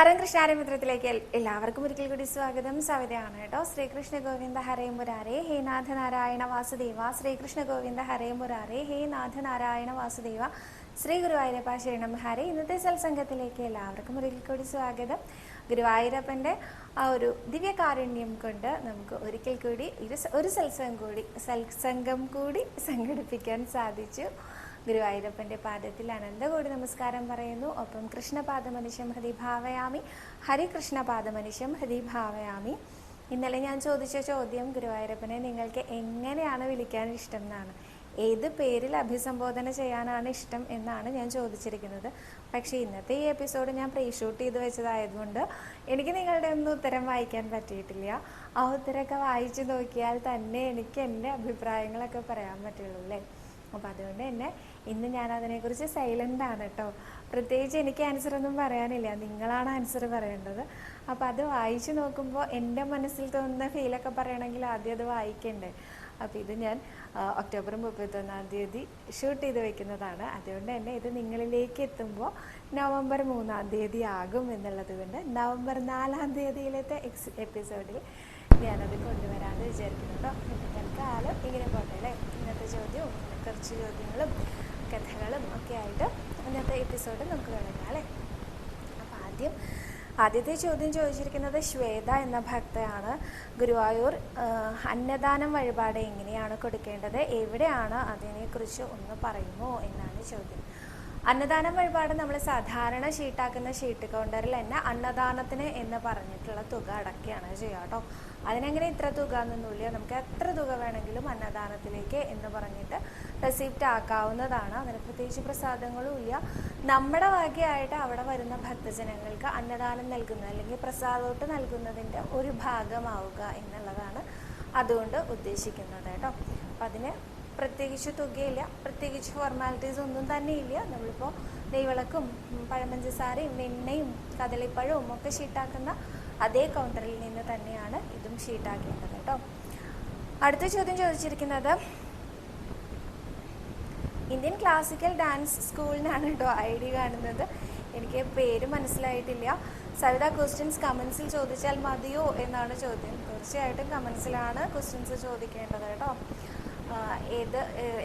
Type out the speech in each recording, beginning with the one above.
നമസ്കാരം. കൃഷ്ണാരമിത്രത്തിലേക്ക് മിത്രത്തിലേക്ക് എല്ലാവർക്കും ഒരിക്കൽ കൂടി സ്വാഗതം. സവിതയാണ് കേട്ടോ. ശ്രീകൃഷ്ണ ഗോവിന്ദ ഹരേ മുരാരേ ഹേ നാഥ നാരായണ വാസുദേവ. ശ്രീകൃഷ്ണ ഗോവിന്ദ ഹരേ മുരാരേ ഹേ നാഥ നാരായണ വാസുദേവ. ശ്രീ ഗുരുവായൂരപ്പ ശരണം. ഹരേ. ഇന്നത്തെ സത്സംഗത്തിലേക്ക് എല്ലാവർക്കും ഒരിക്കൽ കൂടി സ്വാഗതം. ഗുരുവായൂരപ്പന്റെ ആ ഒരു ദിവ്യകാരുണ്യം കൊണ്ട് നമുക്ക് ഒരിക്കൽ കൂടി ഒരു സത്സംഗം കൂടി സത്സംഗം കൂടി സംഘടിപ്പിക്കാൻ സാധിച്ചു. ഗുരുവായൂരപ്പന്റെ പാദത്തിൽ അനന്തകോടി നമസ്കാരം പറയുന്നു? ഒപ്പം കൃഷ്ണപാദമനുഷ്യം ഹൃദി ഭാവയാമി. ഹരികൃഷ്ണപാദമനുഷ്യം ഹൃദി ഭാവയാമി. ഇന്നലെ ഞാൻ ചോദിച്ച ചോദ്യം ഗുരുവായൂരപ്പനെ നിങ്ങൾക്ക് എങ്ങനെയാണ് വിളിക്കാൻ ഇഷ്ടം എന്നാണ്. ഏത് പേരിൽ അഭിസംബോധന ചെയ്യാനാണ് ഇഷ്ടം എന്നാണ് ഞാൻ ചോദിച്ചിരിക്കുന്നത്. പക്ഷെ ഇന്നത്തെ ഈ എപ്പിസോഡ് ഞാൻ പ്രീ ഷൂട്ട് ചെയ്ത് വെച്ചതായതുകൊണ്ട് എനിക്ക് നിങ്ങളുടെ ഒന്നും ഉത്തരം വായിക്കാൻ പറ്റിയിട്ടില്ല. ആ ഉത്തരമൊക്കെ വായിച്ചു നോക്കിയാൽ തന്നെ എനിക്ക് എന്റെ അഭിപ്രായങ്ങളൊക്കെ പറയാൻ പറ്റുള്ളൂ അല്ലേ? അപ്പോൾ അതുകൊണ്ട് തന്നെ ഇന്ന് ഞാൻ അതിനെക്കുറിച്ച് സൈലന്റ് ആണ് കേട്ടോ പ്രത്യേകിച്ച് എനിക്ക് ആൻസർ ഒന്നും പറയാനില്ല. നിങ്ങളാണ് ആൻസർ പറയേണ്ടത്. അപ്പോൾ അത് വായിച്ചു നോക്കുമ്പോൾ എന്റെ മനസ്സിൽ തോന്നുന്ന ഫീലൊക്കെ പറയണമെങ്കിൽ ആദ്യം അത് വായിക്കണ്ടേ. അപ്പോൾ ഇത് ഞാൻ ഒക്ടോബർ മുപ്പത്തൊന്നാം തീയതി ഷൂട്ട് ചെയ്ത് വെക്കുന്നതാണ്. അതുകൊണ്ട് തന്നെ ഇത് നിങ്ങളിലേക്ക് എത്തുമ്പോൾ നവംബർ മൂന്നാം തീയതി ആകും എന്നുള്ളത് കൊണ്ട് നവംബർ നാലാം തീയതിയിലത്തെ എക്സ് എപ്പിസോഡിൽ ഞാനത് കൊണ്ടുവരാമെന്ന് വിചാരിക്കുന്നു കേട്ടോ തൽക്കാലം ഇങ്ങനെ പോട്ടെ അല്ലേ? ഇന്നത്തെ ചോദ്യവും കുറച്ച് ചോദ്യങ്ങളും കഥകളും ഒക്കെ ആയിട്ട് ഇന്നത്തെ എപ്പിസോഡ് നമുക്ക് തുടങ്ങാം അല്ലേ? അപ്പം ആദ്യം ആദ്യത്തെ ചോദ്യം ചോദിച്ചിരിക്കുന്നത് ശ്വേത എന്ന ഭക്തയാണ്. ഗുരുവായൂർ അന്നദാനം വഴിപാട് എങ്ങനെയാണ് കൊടുക്കേണ്ടത്? എവിടെയാണ് അതിനെക്കുറിച്ച് ഒന്ന് പറയുമോ? എന്നാണ് ചോദ്യം. അന്നദാനം വഴിപാട് നമ്മൾ സാധാരണ ഷീട്ടാക്കുന്ന ഷീട്ട് കൗണ്ടറിൽ തന്നെ അന്നദാനത്തിന് എന്ന് പറഞ്ഞിട്ടുള്ള തുക അടക്കുകയാണ് ചെയ്യുക കേട്ടോ. അതിനെങ്ങനെ ഇത്ര തുക എന്നൊന്നുമില്ല നമുക്ക് എത്ര തുക വേണമെങ്കിലും അന്നദാനത്തിലേക്ക് എന്ന് പറഞ്ഞിട്ട് റെസിപ്റ്റ് ആക്കാവുന്നതാണ്. അതിന് പ്രത്യേകിച്ച് പ്രസാദങ്ങളും ഇല്ല. നമ്മുടെ വകയായിട്ട് അവിടെ വരുന്ന ഭക്തജനങ്ങൾക്ക് അന്നദാനം നൽകുന്നത് അല്ലെങ്കിൽ പ്രസാദോട്ട് നൽകുന്നതിന്റെ ഒരു ഭാഗമാവുക എന്നുള്ളതാണ് അതുകൊണ്ട് ഉദ്ദേശിക്കുന്നത് കേട്ടോ. അപ്പം അതിന് പ്രത്യേകിച്ച് തുകയില്ല പ്രത്യേകിച്ച് ഫോർമാലിറ്റീസ് ഒന്നും തന്നെ ഇല്ല നമ്മളിപ്പോൾ നെയ്വിളക്കും പഴമഞ്ചസാരയും വെണ്ണയും കദളിപ്പഴവും ഒക്കെ ഷീട്ടാക്കുന്ന അതേ കൗണ്ടറിൽ നിന്ന് തന്നെയാണ് ഇതും ഷീട്ടാക്കേണ്ടത് കേട്ടോ. അടുത്ത ചോദ്യം ചോദിച്ചിരിക്കുന്നത് ഇന്ത്യൻ ക്ലാസിക്കൽ ഡാൻസ് സ്കൂളിനാണ് കേട്ടോ ഐ ഡി കാണുന്നത്. എനിക്ക് പേര് മനസ്സിലായിട്ടില്ല. സവിത ക്വസ്റ്റ്യൻസ് കമൻസിൽ ചോദിച്ചാൽ മതിയോ എന്നാണ് ചോദ്യം. തീർച്ചയായിട്ടും കമൻസിലാണ് ക്വസ്റ്റ്യൻസ് ചോദിക്കേണ്ടത് കേട്ടോ. ഏത്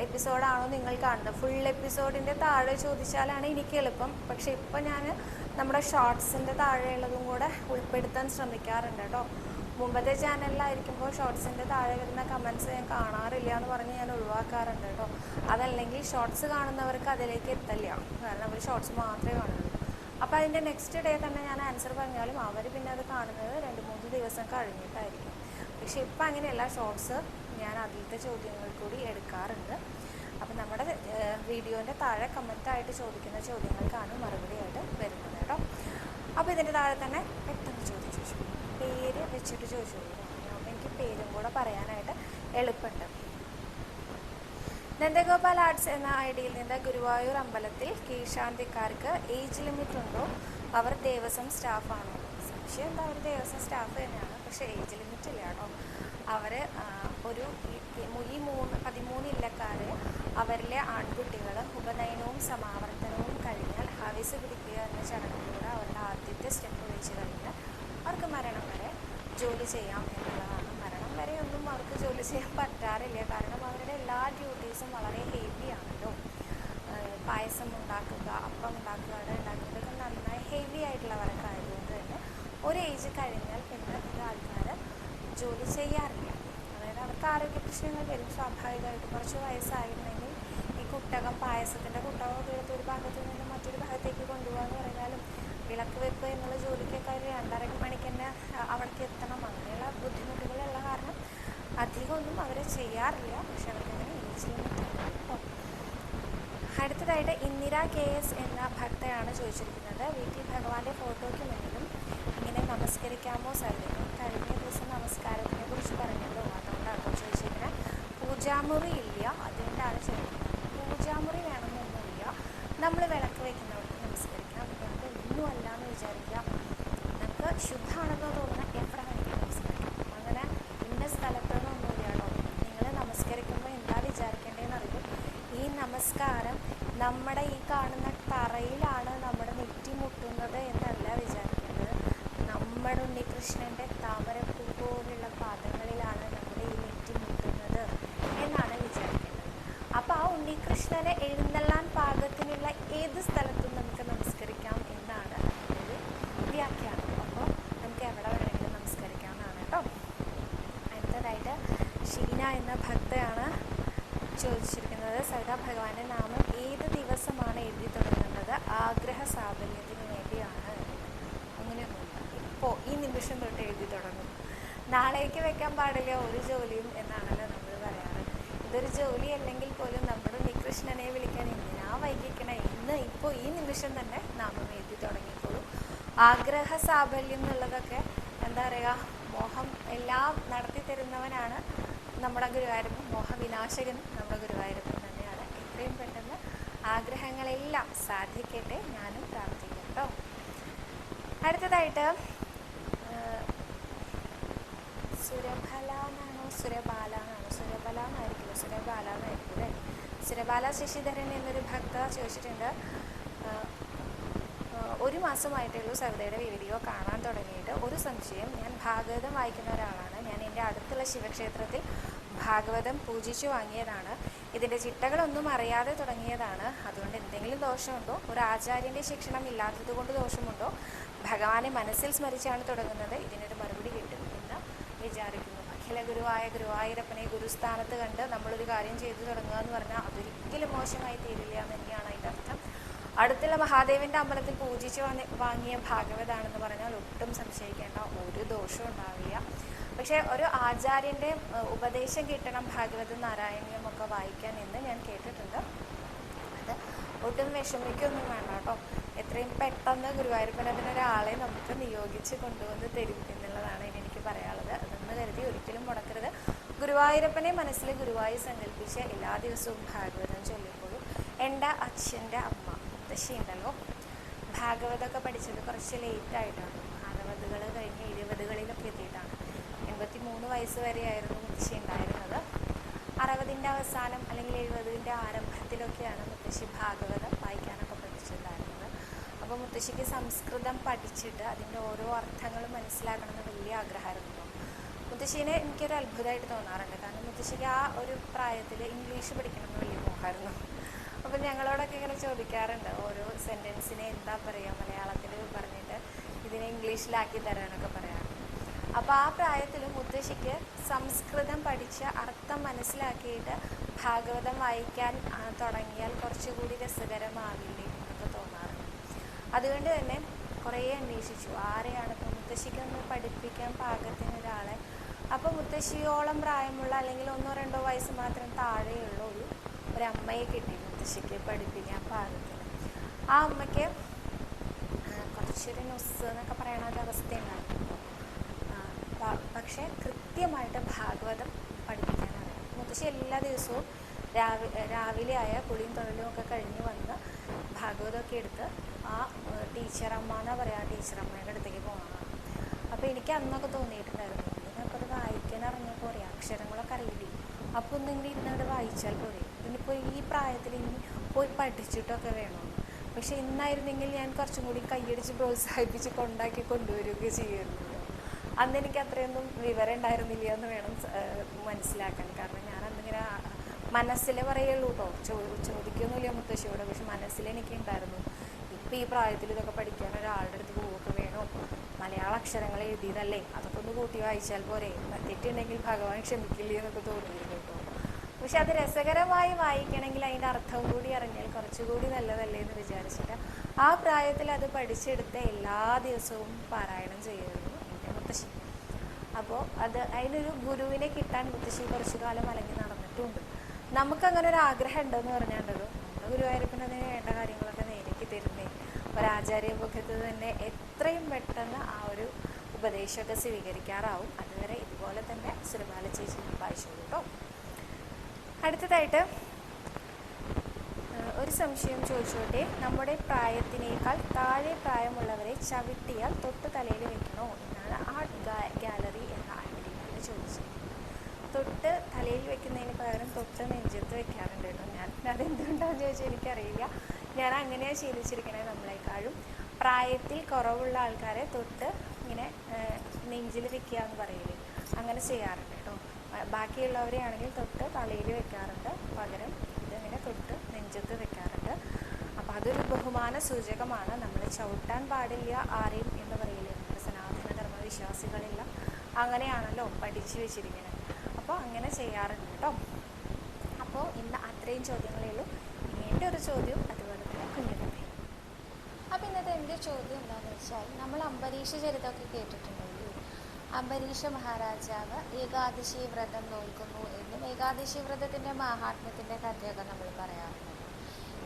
എപ്പിസോഡാണോ നിങ്ങൾ കാണുന്നത്. ഫുൾ എപ്പിസോഡിന്റെ താഴെ ചോദിച്ചാലാണ് എനിക്ക് എളുപ്പം. പക്ഷെ ഇപ്പം ഞാൻ നമ്മുടെ ഷോർട്സിന്റെ താഴെയുള്ളതും കൂടെ ഉൾപ്പെടുത്താൻ ശ്രമിക്കാറുണ്ട് കേട്ടോ. മുമ്പത്തെ ചാനലിലായിരിക്കുമ്പോൾ ഷോർട്സിന്റെ താഴെ വരുന്ന കമൻസ് ഞാൻ കാണാറില്ല എന്ന് പറഞ്ഞ് ഞാൻ ഒഴിവാക്കാറുണ്ട് കേട്ടോ. അതല്ലെങ്കിൽ ഷോർട്സ് കാണുന്നവർക്ക് അതിലേക്ക് എത്തല്ല കാരണം അവർ ഷോർട്സ് മാത്രമേ കാണുള്ളൂ അപ്പോൾ അതിന്റെ നെക്സ്റ്റ് ഡേ തന്നെ ഞാൻ ആൻസർ പറഞ്ഞാലും അവർ പിന്നെ അത് കാണുന്നത് രണ്ട് മൂന്ന് ദിവസം കഴിഞ്ഞിട്ടായിരിക്കും. പക്ഷെ ഇപ്പം അങ്ങനെയല്ല. ഷോർട്സ് ഞാൻ അതിലത്തെ ചോദ്യങ്ങൾ കൂടി എടുക്കാറുണ്ട്. അപ്പം നമ്മുടെ വീഡിയോന്റെ താഴെ കമന്റായിട്ട് ചോദിക്കുന്ന ചോദ്യങ്ങൾക്കാണ് മറുപടിയായിട്ട് വരുന്നത് കേട്ടോ. അപ്പോൾ ഇതിന്റെ താഴെ തന്നെ പെട്ടെന്ന് ചോദിച്ചു പേര് വെച്ചിട്ട് ചോദിച്ചു എനിക്ക് പേരും കൂടെ പറയാനായിട്ട് എളുപ്പമുണ്ട്. നന്ദഗോപാൽ ആർട്സ് എന്ന ഐ ഡിയിൽ നിന്ന് ഗുരുവായൂർ അമ്പലത്തിൽ കീഴ്ശാന്തിക്കാർക്ക് ഏജ് ലിമിറ്റ് ഉണ്ടോ? അവർ ദേവസ്വം സ്റ്റാഫാണോ സംശയം എന്താ? അവർ ദേവസ്വം സ്റ്റാഫ് തന്നെയാണ് പക്ഷേ ഏജ് ലിമിറ്റ് ഇല്ല കേട്ടോ. അവർ ഒരു ഈ- മൂന്ന് പതിമൂന്ന് ഇല്ലക്കാർ അവരിലെ ആൺകുട്ടികൾ ഉപനയനവും സമാവർത്തനവും കഴിഞ്ഞാൽ ഹവിസ് പിടിക്കുക എന്ന ചടങ്ങിലൂടെ അവരുടെ ആദ്യത്തെ സ്റ്റെപ്പ് വെച്ച് കഴിഞ്ഞാൽ അവർക്ക് മരണം വരെ ജോലി ചെയ്യാം എന്നുള്ളതാണ്. മരണം വരെ ഒന്നും അവർക്ക് ജോലി ചെയ്യാൻ പറ്റാറില്ല. കാരണം അവരുടെ എല്ലാ ഡ്യൂട്ടീസും വളരെ ഹെവി ആണല്ലോ. പായസം ഉണ്ടാക്കുക അപ്പം ഉണ്ടാക്കുക അവിടെ ഉണ്ടാക്കുന്നതൊക്കെ നന്നായി ഹെവി ആയിട്ടുള്ള വർക്ക് ആയതുകൊണ്ട് തന്നെ. ഒരു ഏജ് കഴിഞ്ഞാൽ പിന്നെ ഈ ആൾക്കാർ ജോലി ചെയ്യാറില്ല. അവർക്ക് ആരോഗ്യ പ്രശ്നങ്ങൾ വരും സ്വാഭാവികമായിട്ട്. കുറച്ച് വയസ്സായിരുന്നെങ്കിൽ ഈ കുട്ടകം പായസത്തിന്റെ കുട്ടകമൊക്കെ എടുത്ത് ഒരു ഭാഗത്തു നിന്ന് മറ്റൊരു ഭാഗത്തേക്ക് കൊണ്ടുപോകാന്ന് പറഞ്ഞാലും വിളക്ക് വെപ്പ് എന്നുള്ള ജോലിക്കൊക്കെ ഒരു രണ്ടര മണിക്ക് തന്നെ അവിടേക്ക് എത്തണം. അങ്ങനെയുള്ള ബുദ്ധിമുട്ടുകളുള്ള കാരണം അധികമൊന്നും അവർ ചെയ്യാറില്ല. പക്ഷെ അവർക്കങ്ങനെ ഏജ് ലിമിറ്റ് അടുത്തതായിട്ട് ഇന്ദിര കെ എസ് എന്ന ഭക്തയാണ് ചോദിച്ചിരിക്കുന്നത്. വീട്ടിൽ ഭഗവാന്റെ ഫോട്ടോയ്ക്ക് മുന്നിലും ഇങ്ങനെ നമസ്കരിക്കാമോ സൗകര്യം? കഴിഞ്ഞ ദിവസം നമസ്കാരത്തിനെ കുറിച്ച് പറഞ്ഞല്ലോ. പൂജാമുറി ഇല്ല. അതുകൊണ്ടാണ് ചോദിക്കുന്നത് പൂജാമുറി വേണമെന്നൊന്നുമില്ല. നമ്മൾ വിളക്ക് വയ്ക്കുന്നവർക്ക് നമസ്കരിക്കാം. അതുകൊണ്ട് ഒന്നും അല്ല എന്ന് വിചാരിക്കുക. നമുക്ക് ശുദ്ധമാണെന്ന് തോന്നുന്ന എവിടെ വേണമെങ്കിലും നമസ്കരിക്കാം. അങ്ങനെ ഇന്ന സ്ഥലത്ത് നിന്നൊന്നുമില്ലാണോ നിങ്ങൾ നമസ്കരിക്കുമ്പോൾ എന്താ വിചാരിക്കേണ്ടതെന്ന് അറിയും. ഈ നമസ്കാരം നമ്മുടെ ഈ കാണുന്ന തറയിലാണ് നമ്മുടെ നെറ്റി മുട്ടുന്നത് എന്നല്ല വിചാരിക്കേണ്ടത്. നമ്മുടെ ഉണ്ണികൃഷ്ണന്റെ താമരപ്പൂ പോലുള്ള പാദങ്ങളിലാണ് നമ്മുടെ ഈ നെറ്റി മുട്ടുന്നത് എന്നാണ് വിചാരിക്കുന്നത് അപ്പൊ ആ ഉണ്ണികൃഷ്ണനെ എഴുന്നള്ളാൻ പാകത്തിനുള്ള ഏത് സ്ഥലത്തും നമുക്ക് നമസ്കരിക്കാം എന്നാണ് ഒരു വ്യാഖ്യാനം. അപ്പോൾ നമുക്ക് എവിടെ വേണമെങ്കിലും നമസ്കരിക്കാവുന്നതാണ് കേട്ടോ. അടുത്തതായിട്ട് ഷീന എന്ന ഭക്തയാണ് ചോദിച്ചിരിക്കുന്നത്. സദാ ഭഗവാന്റെ നാമം ഏത് ദിവസമാണ് എഴുതി തുടങ്ങുന്നത്? ആഗ്രഹ സാഫല്യത്തിന് വേണ്ടിയാണ്. അങ്ങനെയൊന്നുമില്ല ഇപ്പോൾ ഈ നിമിഷം തൊട്ട് എഴുതി തുടങ്ങും. നാളേക്ക് വെക്കാൻ പാടില്ല ഒരു ജോലിയും എന്നാണല്ലോ നമ്മൾ പറയാറ്. ഇതൊരു ജോലി അല്ലെങ്കിൽ പോലും ഉണ്ണികൃഷ്ണനെ വിളിക്കാൻ എന്തിനാ വൈകിക്കണേ. ഇന്ന് ഇപ്പോൾ ഈ നിമിഷം തന്നെ നാമം എഴുതി തുടങ്ങിക്കോളൂ. ആഗ്രഹ സാഫല്യം എന്നുള്ളതൊക്കെ എന്താ പറയുക മോഹം എല്ലാം നടത്തി തരുന്നവനാണ് നമ്മുടെ ഗുരുവായൂരപ്പൻ. മോഹവിനാശകൻ നമ്മുടെ ഗുരുവായൂരപ്പൻ തന്നെയാണ്. എത്രയും പെട്ടെന്ന് ആഗ്രഹങ്ങളെല്ലാം സാധിക്കട്ടെ ഞാനും പ്രാർത്ഥിക്കാം കേട്ടോ അടുത്തതായിട്ട് സുരഫല എന്നാണോ സുരബാല എന്നാണോ സുരബല എന്നായിരിക്കില്ല സുരബാല എന്നായിരിക്കും അല്ലേ സുരബാല ശശിധരൻ എന്നൊരു ഭക്ത ചോദിച്ചിട്ടുണ്ട്. ഒരു മാസമായിട്ടേ ഉള്ളൂ സവിതയുടെ വീഡിയോ കാണാൻ തുടങ്ങിയിട്ട്. ഒരു സംശയം ഞാൻ ഭാഗവതം വായിക്കുന്ന ഒരാളാണ്. ഞാൻ എന്റെ അടുത്തുള്ള ശിവക്ഷേത്രത്തിൽ ഭാഗവതം പൂജിച്ചു വാങ്ങിയതാണ്. ഇതിന്റെ ചിട്ടകളൊന്നും അറിയാതെ തുടങ്ങിയതാണ്. അതുകൊണ്ട് എന്തെങ്കിലും ദോഷമുണ്ടോ? ഒരു ആചാര്യന്റെ ശിക്ഷണം ഇല്ലാത്തത് കൊണ്ട് ദോഷമുണ്ടോ? ഭഗവാനെ മനസ്സിൽ സ്മരിച്ചാണ് തുടങ്ങുന്നത്. ഇതിനൊരു മറുപടി കിട്ടും എന്ന് വിചാരിക്കുന്നു. അഖില ഗുരുവായ ഗുരുവായൂരപ്പനെ ഗുരുസ്ഥാനത്ത് കണ്ട് നമ്മളൊരു കാര്യം ചെയ്തു തുടങ്ങുക എന്ന് പറഞ്ഞാൽ അതൊരിക്കലും മോശമായി തീരില്ല എന്ന് തന്നെയാണ് അതിന്റെ അർത്ഥം. അടുത്തുള്ള മഹാദേവന്റെ അമ്പലത്തിൽ പൂജിച്ച് വാങ്ങിയ ഭാഗവതാണെന്ന് പറഞ്ഞാൽ ഒട്ടും സംശയിക്കേണ്ട ഒരു ദോഷവും ഉണ്ടാവില്ല. പക്ഷേ ഒരു ആചാര്യന്റെ ഉപദേശം കിട്ടണം ഭാഗവത നാരായണീയം ഒക്കെ വായിക്കാൻ എന്ന് ഞാൻ കേട്ടിട്ടുണ്ട്. അത് ഒട്ടും വിഷമിക്കൊന്നും വേണ്ട കേട്ടോ. എത്രയും പെട്ടെന്ന് ഗുരുവായൂരപ്പൻ അതിനൊരാളെ നമുക്ക് നിയോഗിച്ച് കൊണ്ടുവന്ന് തരും എന്നുള്ളതാണ് എനിക്ക് പറയാനുള്ളത്. കരുതി ഒരിക്കലും മുടക്കരുത്. ഗുരുവായൂരപ്പനെ മനസ്സിൽ ഗുരുവായൂർ സങ്കല്പിച്ച് എല്ലാ ദിവസവും ഭാഗവതം ചൊല്ലിക്കോളൂ എന്റെ അച്ഛന്റെ അമ്മ മുത്തശ്ശി ഉണ്ടല്ലോ. ഭാഗവതമൊക്കെ പഠിച്ചത് കുറച്ച് ലേറ്റായിട്ടാണ് അറുപതുകൾ കഴിഞ്ഞ് എഴുപതുകളിലൊക്കെ എത്തിയിട്ടാണ്. എൺപത്തി മൂന്ന് വയസ്സ് വരെയായിരുന്നു മുത്തശ്ശി ഉണ്ടായിരുന്നത്. അറുപതിന്റെ അവസാനം അല്ലെങ്കിൽ എഴുപതിന്റെ ആരംഭത്തിലൊക്കെയാണ് മുത്തശ്ശി ഭാഗവതം വായിക്കാനൊക്കെ പഠിച്ചിട്ടുണ്ടായിരുന്നത്. അപ്പോൾ മുത്തശ്ശിക്ക് സംസ്കൃതം പഠിച്ചിട്ട് അതിന്റെ ഓരോ അർത്ഥങ്ങളും മനസ്സിലാക്കണമെന്ന് വലിയ ആഗ്രഹമായിരുന്നു. മുത്തശ്ശീനെ എനിക്കൊരു അത്ഭുതമായിട്ട് തോന്നാറുണ്ട്. കാരണം മുത്തശ്ശിക്ക് ആ ഒരു പ്രായത്തിൽ ഇംഗ്ലീഷ് പഠിക്കണമെന്ന് വലിയ മോഹമായിരുന്നു. അപ്പം ഞങ്ങളോടൊക്കെ ഇങ്ങനെ ചോദിക്കാറുണ്ട്. ഓരോ സെന്റൻസിനെ എന്താ പറയുക മലയാളത്തിൽ പറഞ്ഞിട്ട് ഇതിനെ ഇംഗ്ലീഷിലാക്കി തരാനൊക്കെ പറയാറുണ്ട്. അപ്പോൾ ആ പ്രായത്തിൽ മുത്തശ്ശിക്ക് സംസ്കൃതം പഠിച്ച് അർത്ഥം മനസ്സിലാക്കിയിട്ട് ഭാഗവതം വായിക്കാൻ തുടങ്ങിയാൽ കുറച്ചുകൂടി രസകരമാവില്ലേ എന്നൊക്കെ തോന്നാറുണ്ട്. അതുകൊണ്ട് തന്നെ കുറേ അന്വേഷിച്ചു. ആരെയാണ് മുത്തശ്ശിക്കൊന്ന് പഠിപ്പിക്കാൻ പാകത്തിന് ഒരാളെ അപ്പോൾ മുത്തശ്ശിയോളം പ്രായമുള്ള അല്ലെങ്കിൽ ഒന്നോ രണ്ടോ വയസ്സ് മാത്രം താഴെയുള്ള ഒരു ഒരു അമ്മയെ കിട്ടി മുത്തശ്ശിക്ക് പഠിപ്പിക്കാൻ പാകത്തിന് ആ അമ്മയ്ക്ക് ആ, കുറച്ചൊരു നൊസ് എന്നൊക്കെ പറയണ ഒരു അവസ്ഥയുണ്ടായിരുന്നു. പക്ഷെ പക്ഷേ കൃത്യമായിട്ട് ഭാഗവതം പഠിപ്പിക്കാനാണ്. മുത്തശ്ശി എല്ലാ ദിവസവും രാവി രാവിലെ ആയ കുളിയും തൊഴിലും ഒക്കെ കഴിഞ്ഞ് വന്ന് ഭാഗവതമൊക്കെ എടുത്ത് ആ ടീച്ചറമ്മ എന്നാ പറയാ ടീച്ചറമ്മയുടെ അടുത്തേക്ക് പോകണം അപ്പോൾ എനിക്ക് അന്നൊക്കെ തോന്നിയിട്ടുണ്ടായിരുന്നു അറിഞ്ഞാൽ പോരെ അക്ഷരങ്ങളൊക്കെ അറിയില്ലേ? അപ്പോൾ ഒന്നിങ്ങനെ ഇരുന്നവിടെ വായിച്ചാൽ പോരെ. ഇനിയിപ്പോൾ ഈ പ്രായത്തിൽ ഇനി പോയി പഠിച്ചിട്ടൊക്കെ വേണമെന്ന് പക്ഷെ ഇന്നായിരുന്നെങ്കിൽ ഞാൻ കുറച്ചും കൂടി കൈയടിച്ച് പ്രോത്സാഹിപ്പിച്ച് കൊണ്ടാക്കി കൊണ്ടുവരികയൊക്കെ ചെയ്യുമായിരുന്നു. അന്ന് എനിക്ക് അത്രയൊന്നും വിവരം ഉണ്ടായിരുന്നില്ല എന്ന് വേണം മനസ്സിലാക്കാൻ. കാരണം ഞാൻ അന്നിങ്ങനെ മനസ്സിലെ പറയുള്ളൂ കേട്ടോ ചോ ചോദിക്കൊന്നുമില്ല മുത്തശ്ശിയോട് പക്ഷെ മനസ്സിൽ എനിക്ക് ഉണ്ടായിരുന്നു ഇപ്പം ഈ പ്രായത്തിൽ ഇതൊക്കെ പഠിക്കാൻ ഒരാളുടെ അടുത്ത് വേണോ മലയാള അക്ഷരങ്ങൾ എഴുതിയതല്ലേ? അതൊക്കെ ഒന്ന് കൂട്ടി വായിച്ചാൽ പോരെ. തെറ്റുണ്ടെങ്കിൽ ഭഗവാൻ ക്ഷമിക്കില്ലേ എന്നൊക്കെ തോന്നിയിരുന്നു കേട്ടോ. പക്ഷെ അത് രസകരമായി വായിക്കണമെങ്കിൽ അതിന്റെ അർത്ഥം കൂടി അറിഞ്ഞാൽ കുറച്ചുകൂടി നല്ലതല്ലേ എന്ന് വിചാരിച്ചിട്ട് ആ പ്രായത്തിൽ അത് പഠിച്ചെടുത്ത് എല്ലാ ദിവസവും പാരായണം ചെയ്യുമായിരുന്നു എന്റെ മുത്തശ്ശി. അപ്പോൾ അത് അതിനൊരു ഗുരുവിനെ കിട്ടാൻ മുത്തശ്ശി കുറച്ചു കാലം അലങ്ങി നടന്നിട്ടുണ്ട്. നമുക്കങ്ങനെ ഒരു ആഗ്രഹം ഉണ്ടെന്ന് പറഞ്ഞാണ്ടത് നമ്മുടെ ഗുരുവായൂരപ്പൻ അതിന് വേണ്ട തരുന്നേ ഒരാചാര്യ മുഖത്ത് തന്നെ എത്രയും പെട്ടെന്ന് ആ ഒരു ഉപദേശമൊക്കെ സ്വീകരിക്കാറാവും. അതുവരെ ഇതുപോലെ തന്നെ സുരബാല ചേച്ചി വായിച്ചോളൂ കേട്ടോ അടുത്തതായിട്ട് ഒരു സംശയം ചോദിച്ചോട്ടെ. നമ്മുടെ പ്രായത്തിനേക്കാൾ താഴെ പ്രായമുള്ളവരെ ചവിട്ടിയാൽ തൊട്ട് തലയിൽ വെക്കണോ? എന്നാണ് ആർട്ട് ഗാലറി എന്ന ആൻഡിയാണ് ചോദിച്ചത്. തൊട്ട് തലയിൽ വെക്കുന്നതിന് പകരം തൊട്ട് നെഞ്ചത്ത് വെക്കാറുണ്ട് കേട്ടോ ഞാൻ. അതെന്തുകൊണ്ടാണെന്ന് ചോദിച്ചാൽ എനിക്കറിയില്ല. ഞാൻ അങ്ങനെയാണ് ശീലിച്ചിരിക്കണത് നമ്മളെക്കാളും. പ്രായത്തിൽ കുറവുള്ള ആൾക്കാരെ തൊട്ട് ഇങ്ങനെ നെഞ്ചിൽ വെക്കുക എന്ന് പറയില്ലേ? അങ്ങനെ ചെയ്യാറുണ്ട് കേട്ടോ. ബാക്കിയുള്ളവരെയാണെങ്കിൽ തൊട്ട് തലയിൽ വെക്കാറുണ്ട്. പകരം ഇതിങ്ങനെ തൊട്ട് നെഞ്ചത്ത് വെക്കാറുണ്ട്. അപ്പോൾ അതൊരു ബഹുമാന സൂചകമാണ്. നമ്മൾ ചവിട്ടാൻ പാടില്ല ആരെയും എന്ന് പറയില്ലേ? നമ്മുടെ സനാതന ധർമ്മ വിശ്വാസികളെല്ലാം. അങ്ങനെയാണല്ലോ പഠിച്ചു വെച്ചിരിക്കുന്നത് അപ്പോൾ അങ്ങനെ ചെയ്യാറുണ്ട് കേട്ടോ. അപ്പോൾ ഇന്ന് അത്രയും ചോദ്യങ്ങളേ ഉള്ളൂ. വീണ്ടും ഒരു ചോദ്യം അതുപോലെ തന്നെ കുഞ്ഞുകഥയും അപ്പോൾ ഇന്നത്തെ എന്റെ ചോദ്യം എന്താണെന്ന് വെച്ചാൽ നമ്മൾ അംബരീഷ ചരിതമൊക്കെ കേട്ടിട്ടുണ്ടല്ലോ അംബരീഷ മഹാരാജാവ് ഏകാദശി വ്രതം നോൽക്കുന്നു എന്നും ഏകാദശി വ്രതത്തിന്റെ മഹാത്മ്യത്തിന്റെ കഥയൊക്കെ നമ്മൾ പറയാറുണ്ട്.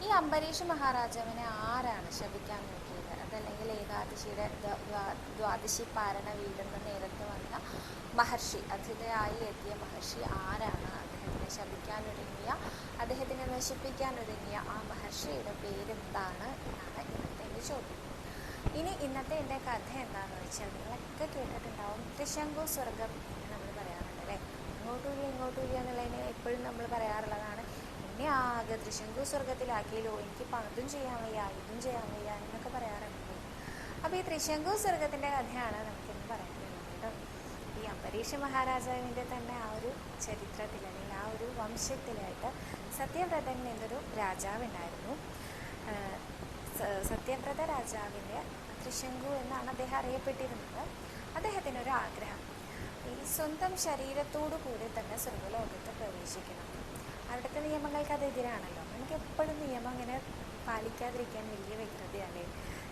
ഈ അംബരീഷ മഹാരാജാവിനെ ആരാണ് ശപിക്കാൻ നോക്കിയത്? അതല്ലെങ്കിൽ ഏകാദശിയുടെ ദ്വ- ദ്വാ- ദ്വാദശി പാരണ വീടുന്ന നേരത്തെ വന്ന മഹർഷി അതിഥയായി എത്തിയ മഹർഷി ആരാണ് അദ്ദേഹത്തിനെ ശപിക്കാനൊരുങ്ങിയ അദ്ദേഹത്തിനെ നശിപ്പിക്കാനൊരുങ്ങിയ ആ മഹർഷിയുടെ പേരെന്താണ് എന്നാണ് ഇന്നത്തെ ചോദ്യം. ഇനി ഇന്നത്തെ എന്റെ കഥ എന്താണെന്ന് വെച്ചാൽ നിങ്ങളൊക്കെ കേട്ടിട്ടുണ്ടാവും ത്രിശങ്കു സ്വർഗം എന്ന് നമ്മൾ പറയാറുണ്ട് അല്ലേ? ഇങ്ങോട്ടുമില്ല ഇങ്ങോട്ടുമില്ല എന്നുള്ളതിന് എപ്പോഴും നമ്മൾ പറയാറുള്ളതാണ്. എന്നെ ആകെ ത്രിശങ്കു സ്വർഗത്തിലാക്കിയല്ലോ എനിക്ക് പണതും ചെയ്യാൻ വയ്യ ഇതും ചെയ്യാൻ വയ്യ എന്നൊക്കെ പറയാറുണ്ട്. അപ്പോൾ ഈ ത്രിശങ്കു സ്വർഗത്തിന്റെ കഥയാണ് നമുക്കിന്ന് പറയാനുള്ളത് കേട്ടോ. ഈ അംബരീഷ മഹാരാജാവിന്റെ തന്നെ ആ ഒരു ചരിത്രത്തിൽ അല്ലെങ്കിൽ ആ ഒരു വംശത്തിലായിട്ട് സത്യവ്രതൻ എന്നൊരു രാജാവുണ്ടായിരുന്നു സത്യവ്രത രാജാവിന്റെ ത്രിശങ്കു എന്നാണ് അദ്ദേഹം അറിയപ്പെട്ടിരുന്നത്. അദ്ദേഹത്തിനൊരു ആഗ്രഹം. ഈ സ്വന്തം ശരീരത്തോടു കൂടി തന്നെ സ്വർഗലോകത്ത് പ്രവേശിക്കണം. അവിടുത്തെ നിയമങ്ങൾക്ക് അത് എതിരാണല്ലോ. നമുക്ക് എപ്പോഴും നിയമം അങ്ങനെ പാലിക്കാതിരിക്കാൻ വലിയ വ്യക്തതയല്ലേ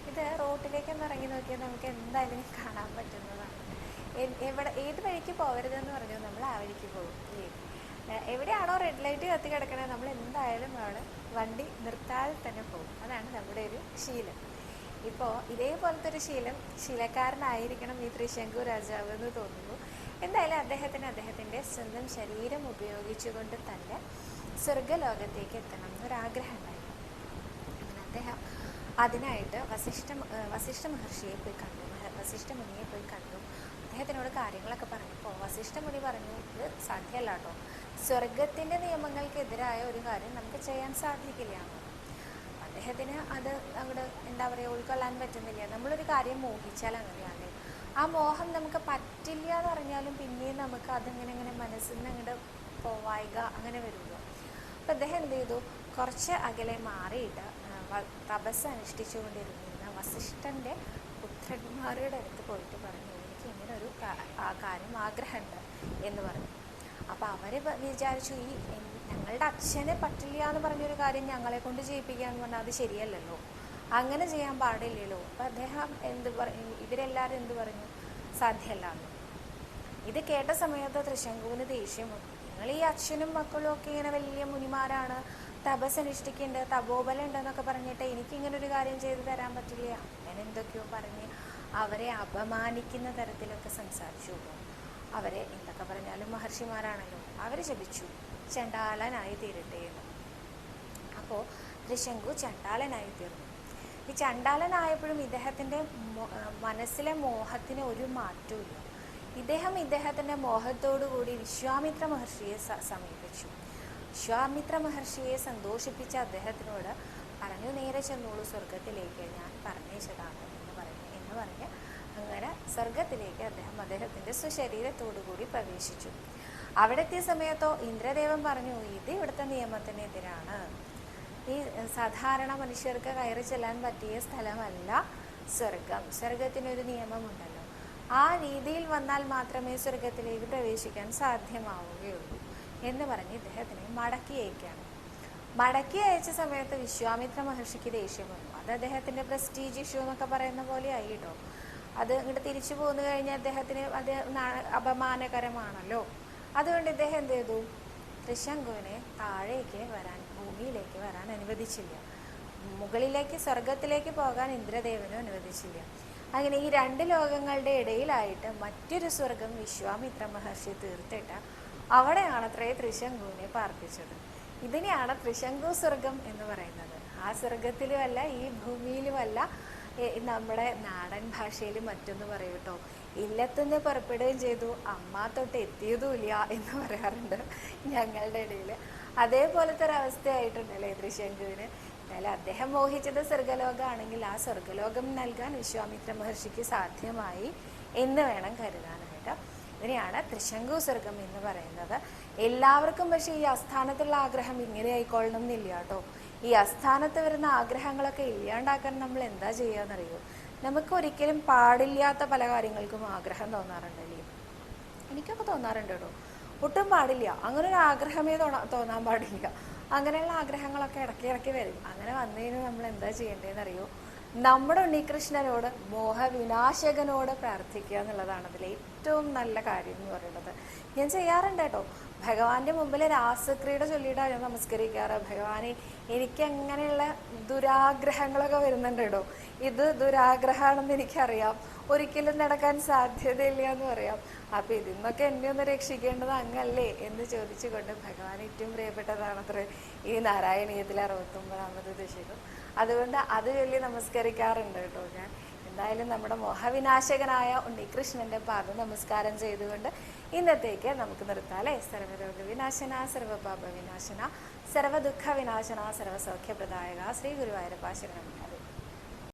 ഇത് റോട്ടിലേക്കൊന്ന് ഇറങ്ങി നോക്കിയാൽ നമുക്ക് എന്തായാലും കാണാൻ പറ്റുന്നതാണ്. എവിടെ ഏത് വഴിക്ക് പോകരുതെന്ന് പറഞ്ഞു നമ്മൾ ആ വഴിക്ക് പോകും എവിടെയാണോ റെഡ് ലൈറ്റ് കത്തി കിടക്കണത് നമ്മൾ എന്തായാലും അവിടെ വണ്ടി നിർത്താതെ തന്നെ പോകും. അതാണ് നമ്മുടെ ഒരു ശീലം. ഇപ്പോൾ ഇതേപോലത്തെ ഒരു ശീലം ശീലക്കാരനായിരിക്കണം ഈ ത്രിശങ്കു രാജാവ് എന്ന് തോന്നുന്നു. എന്തായാലും അദ്ദേഹത്തിന് അദ്ദേഹത്തിന്റെ സ്വന്തം ശരീരം ഉപയോഗിച്ചുകൊണ്ട് തന്നെ സ്വർഗലോകത്തേക്ക് എത്തണം എന്നൊരാഗ്രഹം ഉണ്ടായിരുന്നു അദ്ദേഹം അതിനായിട്ട് വസിഷ്ഠ വസിഷ്ഠ മഹർഷിയെ പോയി കണ്ടു. വസിഷ്ഠ മുനിയെ പോയി കണ്ടു. അദ്ദേഹത്തിനോട് കാര്യങ്ങളൊക്കെ പറഞ്ഞപ്പോൾ വസിഷ്ഠ മുനി പറഞ്ഞു ഇത് സാധ്യമല്ല കേട്ടോ. സ്വർഗത്തിന്റെ നിയമങ്ങൾക്കെതിരായ ഒരു കാര്യം നമുക്ക് ചെയ്യാൻ സാധിക്കില്ല. എന്ന്." അദ്ദേഹത്തിന് അത് അങ്ങോട്ട് എന്താ പറയുക ഉൾക്കൊള്ളാൻ പറ്റുന്നില്ല. നമ്മളൊരു കാര്യം മോഹിച്ചാൽ അങ്ങനെയാണ്. ആ മോഹം നമുക്ക് പറ്റില്ല എന്ന് പറഞ്ഞാലും പിന്നെയും നമുക്ക് അതിങ്ങനെ ഇങ്ങനെ മനസ്സിൽ നിന്ന് അങ്ങോട്ട് പോവായിക അങ്ങനെ വരുമല്ലോ അപ്പം അദ്ദേഹം എന്ത് ചെയ്തു? കുറച്ച് അകലെ മാറിയിട്ട് തപസ് അനുഷ്ഠിച്ചുകൊണ്ടിരുന്നിരുന്ന വസിഷ്ഠന്റെ പുത്രന്മാരുടെ അടുത്ത് പോയിട്ട് പറഞ്ഞു എനിക്ക് ഇങ്ങനെ ഒരു കാര്യം ആഗ്രഹമുണ്ട് എന്ന് പറഞ്ഞു. അപ്പോൾ അവർ വിചാരിച്ചു ഈ ഞങ്ങളുടെ അച്ഛനെ പറ്റില്ല എന്ന് പറഞ്ഞൊരു കാര്യം ഞങ്ങളെ കൊണ്ട് ചെയ്യിപ്പിക്കുക എന്ന് പറഞ്ഞാൽ അത് ശരിയല്ലല്ലോ. അങ്ങനെ ചെയ്യാൻ പാടില്ലല്ലോ. അപ്പം അദ്ദേഹം എന്ത് പറഞ്ഞു ഇവരെല്ലാവരും എന്ത് പറഞ്ഞു? സാധ്യമല്ല ഇത് കേട്ട സമയത്ത് തൃശങ്കുവിന് ദേഷ്യം നിങ്ങൾ ഈ അച്ഛനും മക്കളും ഒക്കെ ഇങ്ങനെ വലിയ മുനിമാരാണ്. തപസ് അനുഷ്ഠിക്കുന്നുണ്ട് തപോബലം ഉണ്ടെന്നൊക്കെ പറഞ്ഞിട്ട് എനിക്കിങ്ങനെ ഒരു കാര്യം ചെയ്തു തരാൻ പറ്റില്ല? അങ്ങനെ എന്തൊക്കെയോ പറഞ്ഞ് അവരെ അപമാനിക്കുന്ന തരത്തിലൊക്കെ സംസാരിച്ചു. അവരെ എന്തൊക്കെ പറഞ്ഞാലും മഹർഷിമാരാണല്ലോ. അവർ ജപിച്ചു. ചണ്ടാലനായി തീരട്ടെ എന്ന്. അപ്പോൾ ത്രിശങ്കു ചണ്ടാലനായി തീർന്നു. ഈ ചണ്ടാലനായപ്പോഴും ഇദ്ദേഹത്തിന്റെ മനസ്സിലെ മോഹത്തിന് ഒരു മാറ്റവും ഇദ്ദേഹം ഇദ്ദേഹത്തിന്റെ മോഹത്തോടു കൂടി വിശ്വാമിത്ര മഹർഷിയെ സമീപിച്ചു. വിശ്വാമിത്ര മഹർഷിയെ സന്തോഷിപ്പിച്ച അദ്ദേഹത്തിനോട് പറഞ്ഞു നേരെ ചെന്നോളൂ സ്വർഗത്തിലേക്ക് ഞാൻ പറഞ്ഞേച്ചതാണ് എന്ന് പറഞ്ഞു എന്ന് പറഞ്ഞ് അങ്ങനെ സ്വർഗത്തിലേക്ക് അദ്ദേഹം അദ്ദേഹത്തിന്റെ സുശരീരത്തോടുകൂടി പ്രവേശിച്ചു. അവിടെത്തിയ സമയത്തോ ഇന്ദ്രദേവൻ പറഞ്ഞു ഇത് ഇവിടുത്തെ നിയമത്തിനെതിരാണ് ഈ സാധാരണ മനുഷ്യർക്ക് കയറി ചെല്ലാൻ പറ്റിയ സ്ഥലമല്ല സ്വർഗം. സ്വർഗത്തിനൊരു നിയമമുണ്ടല്ലോ. ആ രീതിയിൽ വന്നാൽ മാത്രമേ സ്വർഗത്തിലേക്ക് പ്രവേശിക്കാൻ സാധ്യമാവുകയുള്ളൂ എന്ന് പറഞ്ഞ് ഇദ്ദേഹത്തിനെ മടക്കി അയക്കുകയാണ്. മടക്കി അയച്ച സമയത്ത് വിശ്വാമിത്ര മഹർഷിക്ക് ദേഷ്യം വന്നു. അത് അദ്ദേഹത്തിന്റെ പ്രസ്റ്റീജ് ഇഷ്യൂ എന്നൊക്കെ പറയുന്ന പോലെ ആയിട്ടോ അത് ഇങ്ങോട്ട് തിരിച്ചു പോന്നു കഴിഞ്ഞാൽ അദ്ദേഹത്തിന് അത് അപമാനകരമാണല്ലോ. അതുകൊണ്ട് ഇദ്ദേഹം എന്ത് ചെയ്തു? തൃശങ്കുവിനെ താഴേക്ക് വരാൻ ഭൂമിയിലേക്ക് വരാൻ അനുവദിച്ചില്ല. മുകളിലേക്ക് സ്വർഗത്തിലേക്ക് പോകാൻ ഇന്ദ്രദേവനും അനുവദിച്ചില്ല. അങ്ങനെ ഈ രണ്ട് ലോകങ്ങളുടെ ഇടയിലായിട്ട് മറ്റൊരു സ്വർഗം വിശ്വാമിത്ര മഹർഷി തീർത്തിട്ട് അവിടെയാണ് അത്രേ തൃശങ്കുവിനെ പാർപ്പിച്ചത്. ഇതിനെയാണ് തൃശങ്കു സ്വർഗം എന്ന് പറയുന്നത്. ആ സ്വർഗത്തിലുമല്ല ഈ ഭൂമിയിലുമല്ല നമ്മുടെ നാടൻ ഭാഷയിൽ മറ്റൊന്ന് പറയും കേട്ടോ ഇല്ലത്തുനിന്ന് പുറപ്പെടുകയും ചെയ്തു. അമ്മ തൊട്ട് എത്തിയതുമില്ല എന്ന് പറയാറുണ്ട് ഞങ്ങളുടെ ഇടയിൽ അതേപോലത്തെ ഒരു അവസ്ഥയായിട്ടുണ്ടല്ലേ ത്രിശങ്കുവിന്? എന്നാലും അദ്ദേഹം മോഹിച്ചത് സ്വർഗലോകമാണെങ്കിൽ ആ സ്വർഗലോകം നൽകാൻ വിശ്വാമിത്ര മഹർഷിക്ക് സാധ്യമായി എന്ന് വേണം കരുതാനായിട്ട്. ഇതിനെയാണ് തൃശങ്കു സ്വർഗം എന്ന് പറയുന്നത്. എല്ലാവർക്കും പക്ഷേ ഈ ആസ്ഥാനത്തുള്ള ആഗ്രഹം ഇങ്ങനെ ആയിക്കൊള്ളണം എന്നില്ല കേട്ടോ ഈ അസ്ഥാനത്ത് വരുന്ന ആഗ്രഹങ്ങളൊക്കെ ഇല്ലാണ്ടാക്കാൻ നമ്മൾ എന്താ ചെയ്യാന്നറിയോ? നമുക്ക് ഒരിക്കലും പാടില്ലാത്ത പല കാര്യങ്ങൾക്കും ആഗ്രഹം തോന്നാറുണ്ടല്ലേ എനിക്കൊക്കെ തോന്നാറുണ്ട് കേട്ടോ. ഒട്ടും പാടില്ല. അങ്ങനെ ഒരു ആഗ്രഹമേ തോന്നാ തോന്നാൻ പാടില്ല. അങ്ങനെയുള്ള ആഗ്രഹങ്ങളൊക്കെ ഇടയ്ക്ക് ഇടയ്ക്ക് വരും. അങ്ങനെ വന്നതിന് നമ്മൾ എന്താ ചെയ്യേണ്ടതെന്ന് അറിയോ നമ്മുടെ ഉണ്ണികൃഷ്ണനോട് മോഹവിനാശകനോട് പ്രാർത്ഥിക്കുക എന്നുള്ളതാണ് അതിൽ ഏറ്റവും നല്ല കാര്യം എന്ന് പറയുന്നത്. ഞാൻ ചെയ്യാറുണ്ട് കേട്ടോ. ഭഗവാന്റെ മുമ്പിൽ രാസക്രിയുടെ ചൊല്ലിയിട്ടാണ് ഞാൻ നമസ്കരിക്കാറ്. ഭഗവാനെ എനിക്ക് അങ്ങനെയുള്ള ദുരാഗ്രഹങ്ങളൊക്കെ വരുന്നുണ്ട് കേട്ടോ. ഇത് ദുരാഗ്രഹമാണെന്ന് എനിക്കറിയാം. ഒരിക്കലും നടക്കാൻ സാധ്യതയില്ല എന്ന് പറയാം. അപ്പൊ ഇതിൽ നിന്നൊക്കെ എന്നെ ഒന്ന് രക്ഷിക്കേണ്ടത് അങ്ങല്ലേ എന്ന് ചോദിച്ചുകൊണ്ട് ഭഗവാൻ ഏറ്റവും പ്രിയപ്പെട്ടതാണത്രേ ഈ നാരായണീയത്തിലെ അറുപത്തൊമ്പതാമത് ദശകം. അതുകൊണ്ട് അത് ചൊല്ലി നമസ്കരിക്കാറുണ്ട് കേട്ടോ ഞാൻ. എന്തായാലും നമ്മുടെ മോഹവിനാശകനായ ഉണ്ണികൃഷ്ണന്റെ പാദ നമസ്കാരം ചെയ്തുകൊണ്ട് ഇന്നത്തേക്ക് നമുക്ക് നിർത്താലേ? സർവരോഗ വിനാശന സർവപാപ വിനാശന സർവദുഃഖ വിനാശന സർവസൗഖ്യപ്രദായക ശ്രീ ഗുരുവായൂരപ്പ ശരണം.